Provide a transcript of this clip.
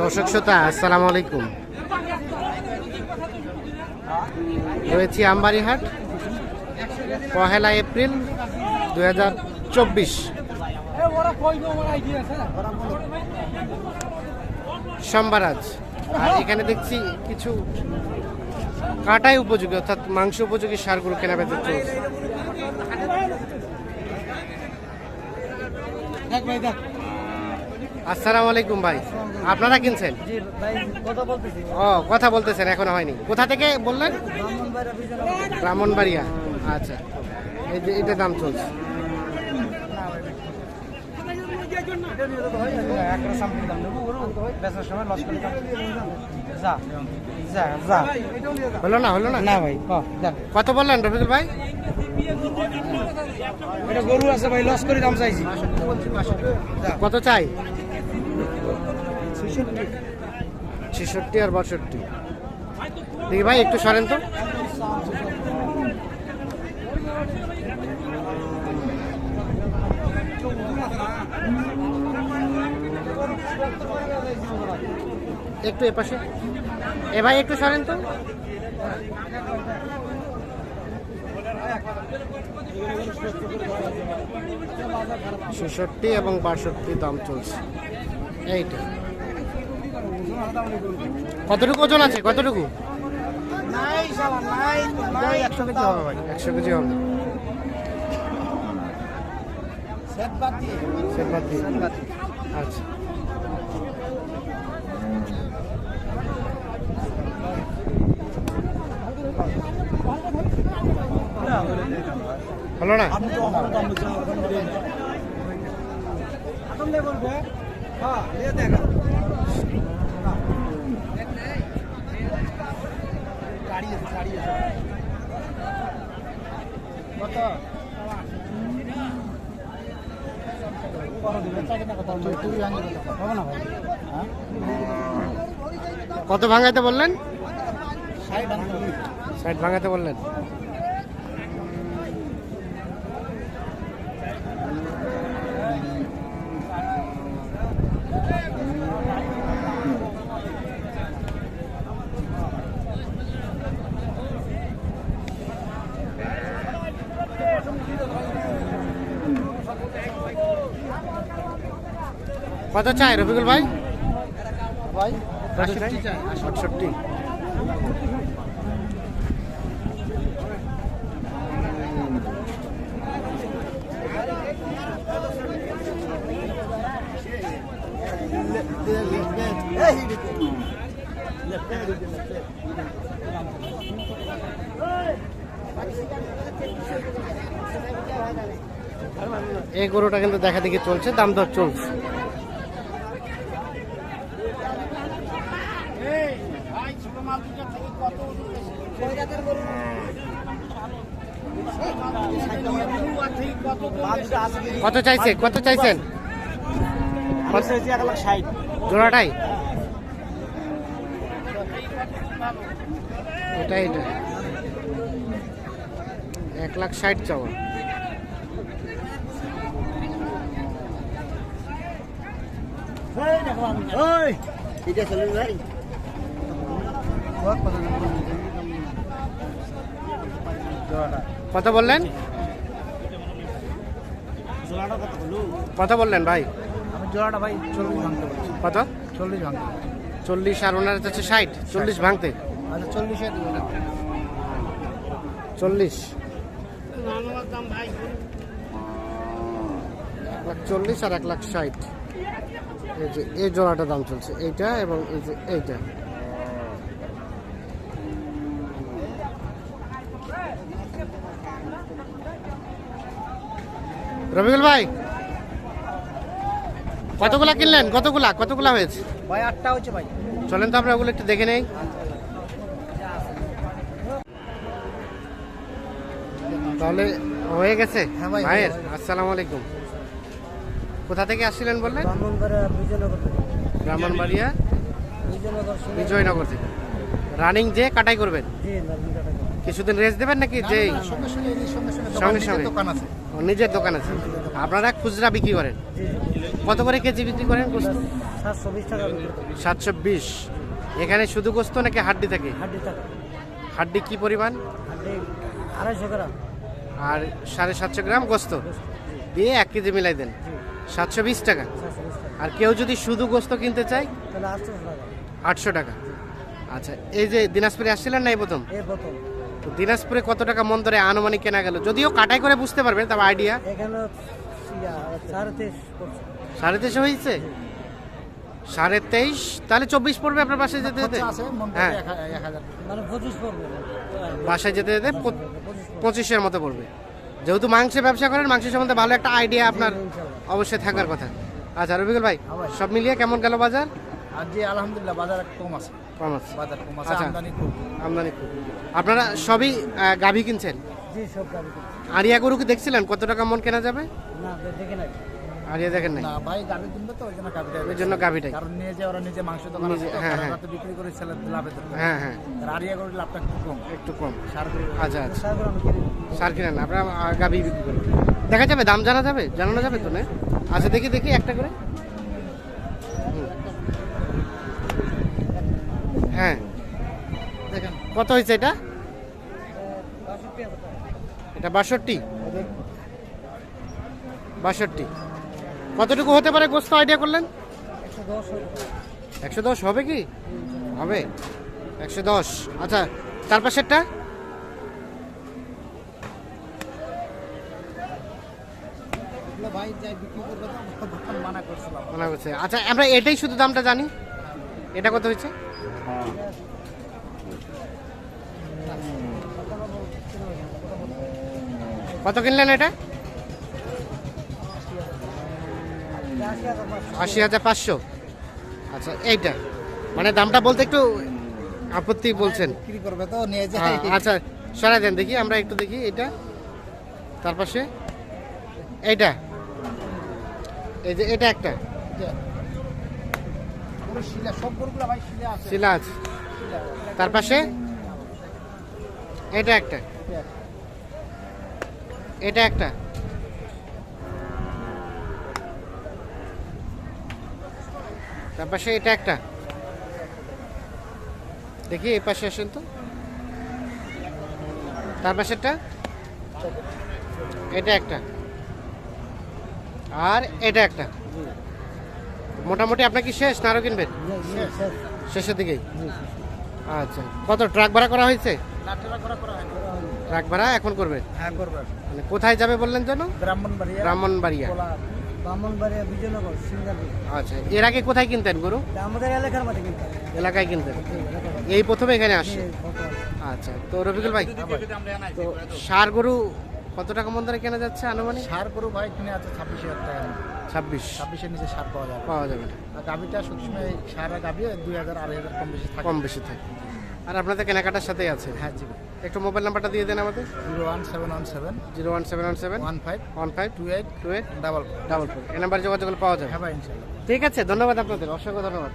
দর্শক শ্রোতা, আসসালামু আলাইকুম। রয়েছি আমবাড়িহাট, পহেলা এপ্রিল দু হাজার চব্বিশ। আর এখানে দেখছি কিছু কাটাই উপযোগী, অর্থাৎ মাংস উপযোগী সারগুলো কেনা বেচা চলছে। আসসালামু আলাইকুম ভাই। আপনারা কিনছেন? ও কথা বলতেছেন এখনও হয়নি। কোথা থেকে বললেন? ব্রাহ্মণবাড়িয়া আচ্ছা। এই যে এটা দাম চলছে। হলো না হলো না? না ভাই কত বললেন রফিকুল ভাই? এটা গরু আছে ভাই লস করে দাম চাইছি। কত চাই? ছেষট্টি আর বাষট্টি। দেখি ভাই, একটু সরেন তো। একটু এপাশে এ ভাই, একটু সরেন তো। ছেষট্টি এবং বাষট্টি দাম চলছে। এইটা কতটুকু ওজন আছে কতটুকু একশো কেজি হবে ভাই একশো কেজি হবে আচ্ছা হলো না হ্যাঁ দেখা কত? কত ভাঙাইতে বললেন? ষাট ভাঙাইতে ভাঙাতে বললেন? কত চাই রফিকুল ভাই? ভাই আটষট্টি এই গরুটা কিন্তু দেখা দেখি চলছে দাম দর চলছে। কত চাইছে কত চাইছেন? এক লাখ জোড়াটাই? এটা এটা এক লাখ ষাট চাওয়া। ওই এটা ভাই। কত বললেন? কত বললেন ভাই? জোড়াটা ভাই কত? চল্লিশ ভাঙতে চল্লিশ আর ওনার হচ্ছে ষাট। চল্লিশ ভাঙতে। আচ্ছা চল্লিশে চল্লিশ চল্লিশ আর এক লাখ ষাট। এই যে, এই জোড়াটা দাম চলছে। এইটা এবং এই যে, এইটা। রবিকুল ভাই কতগুলা কিনলেন? কতগুলা? কতগুলা হয়েছে? ভাই আটটা হচ্ছে ভাই। চলেন তো আমরা ওগুলো একটু দেখে নেই। তাহলে হয়ে গেছে? হ্যাঁ ভাই, ভাইয়ের আসসালামু আলাইকুম। কোথা থেকে আসছিলেন বললেন? ব্রাহ্মণবাড়িয়া বিজয়নগর থেকে। রানিং যে কাটাই করবেন। কিছুদিন রেস্ট দেবেন নাকি? যেই সঙ্গে সঙ্গে নিজের দোকান আছে। ও, নিজের দোকান আছে। আপনারা খুচরা বিক্রি করেন? কত করে কেজি বিক্রি করেন সাতশো বিশ এখানে শুধু গোস্ত নাকি হাড্ডি থাকে? হাড্ডি কি পরিমাণ? আড়াইশো গ্রাম। আর সাড়ে সাতশো গ্রাম গোস্ত? দিয়ে এক কেজি মিলাই দেন। সাতশো বিশ টাকা। আর কেউ যদি শুধু গোস্ত কিনতে চায়? আটশো টাকা। আচ্ছা এই যে দিনাজপুরে আসছিলেন না এই প্রথম। দিনাজপুরে কত টাকা মন ধরে আনুমানিক কেনা গেল? যদিও কাটাই করে বুঝতে পারবেন তবে আইডিয়া সাড়ে তেইশ হয়েছে? সাড়ে তেইশ? তাহলে চব্বিশ পড়বে আপনার বাসায় যেতে যেতে? হ্যাঁ। মানে বাসায় যেতে যেতে পঁচিশের মতো পড়বে। যেহেতু মাংসের ব্যবসা করেন মাংসের সম্বন্ধে ভালো একটা আইডিয়া আপনার অবশ্যই থাকার কথা। আচ্ছা রবিকুল ভাই সব মিলিয়ে কেমন গেল বাজার? যে আলহামদুলিল্লাহ বাজার কম আছে। কম আছে। বাজার কম আছে আচ্ছা। আমদানি খুব। আমদানি খুব। আপনারা সবই গাভী কিনছেন? আরিয়া গরু কি দেখছিলেন? কত টাকা মন কেনা যাবে? না দেখে নাই। আরিয়া দেখেন নাই? ভাই কিনবে তো ওই জন্য ওই জন্য গাভীটাই। কারণ নিয়ে যে ওরা নিজে মাংস দোকান আছে হ্যাঁ, হ্যাঁ। বিক্রি করে ছেলে লাভে হ্যাঁ হ্যাঁ। আরিয়া করে লাভটা একটু কম। একটু কম। সার আচ্ছা আচ্ছা। সার কিনেন না, আপনারা গাভী বিক্রি করেন। দেখা যাবে দাম জানা যাবে? জানানো যাবে তো না? আচ্ছা দেখি দেখি একটা করে। হ্যাঁ। কত হয়েছে এটা। এটা বাষট্টি। বাষট্টি। কতটুকু হতে পারে গোস্ত? আইডিয়া করলেন? একশো দশ হয়ে হবে কি? হবে। একশো দশ। আচ্ছা তার পাশেরটা? আচ্ছা আমরা এটাই শুধু দামটা জানি। এটা কত হয়েছে? কত কিনলেন এটা? আশি হাজার পাঁচশো। আচ্ছা এইটা। মানে দামটা বলতে একটু আপত্তি বলছেন। বিক্রি করবে তো নিয়ে হ্যাঁ, আচ্ছা সরাই দেন দেখি আমরা একটু দেখি এটা। তার পাশে এইটা। এই যে এটা একটা। শিলা আছে। তার পাশে এটা একটা। এটা একটা। তার পাশে এটা একটা। দেখি, এই পাশে আসেন তো। তার পাশেরটা? এটা একটা। আর এটা একটা। মোটামুটি আপনার কি শেষ না আরও কিনবেন? শেষের দিকেই। আচ্ছা। কত, ট্রাক ভাড়া করা হয়েছে? ট্রাক ভাড়া এখন করবে? হ্যাঁ করবে। মানে কোথায় যাবে বললেন যেন? ব্রাহ্মণবাড়িয়া। ব্রাহ্মণবাড়িয়া। ব্রাহ্মণবাড়িয়া বিজয়নগর সিঙ্গাপুর। আচ্ছা এর আগে কোথায় কিনতেন গরু? আমাদের এলাকার মধ্যে কিন্তু এলাকায় কিনতেন। এই প্রথমে এখানে আসছে আচ্ছা তো রফিকুল ভাই তো সার গরু কত টাকা মন ধরে কেনা যাচ্ছে আনুমানিক? সার গরু ভাই কিনে আছে ছাব্বিশ হাজার টাকা ছাব্বিশ। ছাব্বিশের নিচে সার পাওয়া যাবে। পাওয়া যাবে না। আর গাভিটা সবসময় সার গাভি দুই হাজার আড়াই হাজার কম বেশি থাকে। কম বেশি থাকে। আর আপনাদের কেনাকাটার সাথেই আছে? হ্যাঁ জি। একটু মোবাইল নাম্বারটা দিয়ে দেন আমাদের। Zero one seven one seven. Zero one seven one seven. One five. One five. Two eight. Two eight double double four. এই নাম্বারে যোগাযোগ পাওয়া যাবে। হ্যাঁ ভাই ইনশাল্লাহ। ঠিক আছে ধন্যবাদ আপনাদের। অসংখ্য ধন্যবাদ।